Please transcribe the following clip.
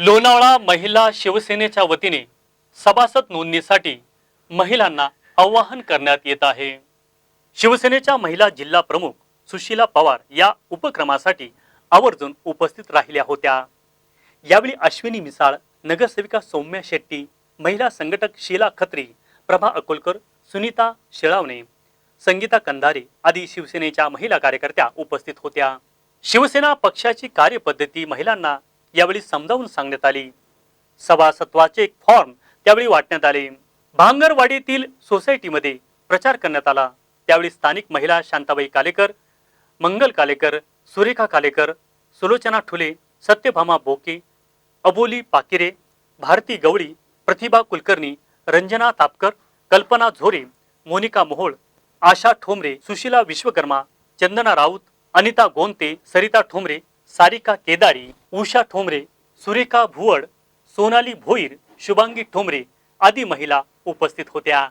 लोणावळा महिला शिवसेनेच्या वतीने सभासद नोंदणीसाठी महिलांना आवाहन करण्यात येत आहे. शिवसेनेच्या महिला जिल्हा प्रमुख सुशीला पवार या उपक्रमासाठी आवर्जून उपस्थित राहिल्या होत्या. यावेळी अश्विनी मिसाळ नगरसेविका सौम्या शेट्टी महिला संघटक शीला खत्री प्रभा अकोलकर सुनीता शेळावणे संगीता कंधारे आदी शिवसेनेच्या महिला कार्यकर्त्या उपस्थित होत्या. शिवसेना पक्षाची कार्यपद्धती महिलांना यावेळी समजावून सांगण्यात आली. सभासत्वाचे एक फॉर्म त्यावेळी वाटण्यात आले. भांगरवाडीतील सोसायटीमध्ये प्रचार करण्यात आला. त्यावेळी स्थानिक महिला शांताबाई कालेकर मंगल कालेकर सुरेखा कालेकर सुलोचना ठुले सत्यभामा बोके अबोली पाकिरे भारती गवळी प्रतिभा कुलकर्णी रंजना तापकर कल्पना झोरे मोनिका मोहोळ आशा ठोंबरे सुशीला विश्वकर्मा चंदना राऊत अनिता गोंते सरिता ठोंबरे सारिका केदारी उषा ठोंबरे सुरेखा भुवड सोनाली भोईर शुभांगी ठोंबरे आदी महिला उपस्थित होत्या.